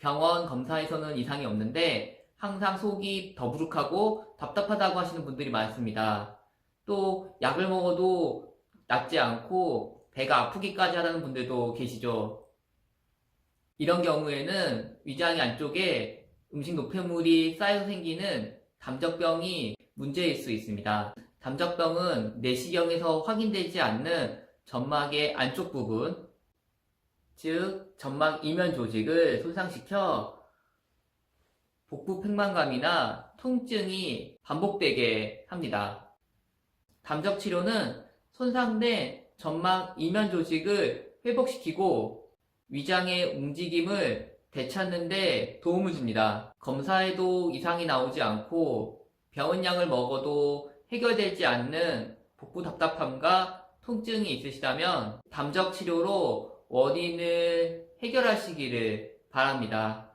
병원 검사에서는 이상이 없는데 항상 속이 더부룩하고 답답하다고 하시는 분들이 많습니다. 또 약을 먹어도 낫지 않고 배가 아프기까지 하는 분들도 계시죠. 이런 경우에는 위장 안쪽에 음식 노폐물이 쌓여서 생기는 담적병이 문제일 수 있습니다. 담적병은 내시경에서 확인되지 않는 점막의 안쪽 부분, 즉 점막 이면 조직을 손상시켜 복부 팽만감이나 통증이 반복되게 합니다. 담적 치료는 손상된 점막 이면 조직을 회복시키고 위장의 움직임을 되찾는데 도움을 줍니다. 검사에도 이상이 나오지 않고 병원약을 먹어도 해결되지 않는 복부 답답함과 통증이 있으시다면 담적 치료로 원인을 해결하시기를 바랍니다.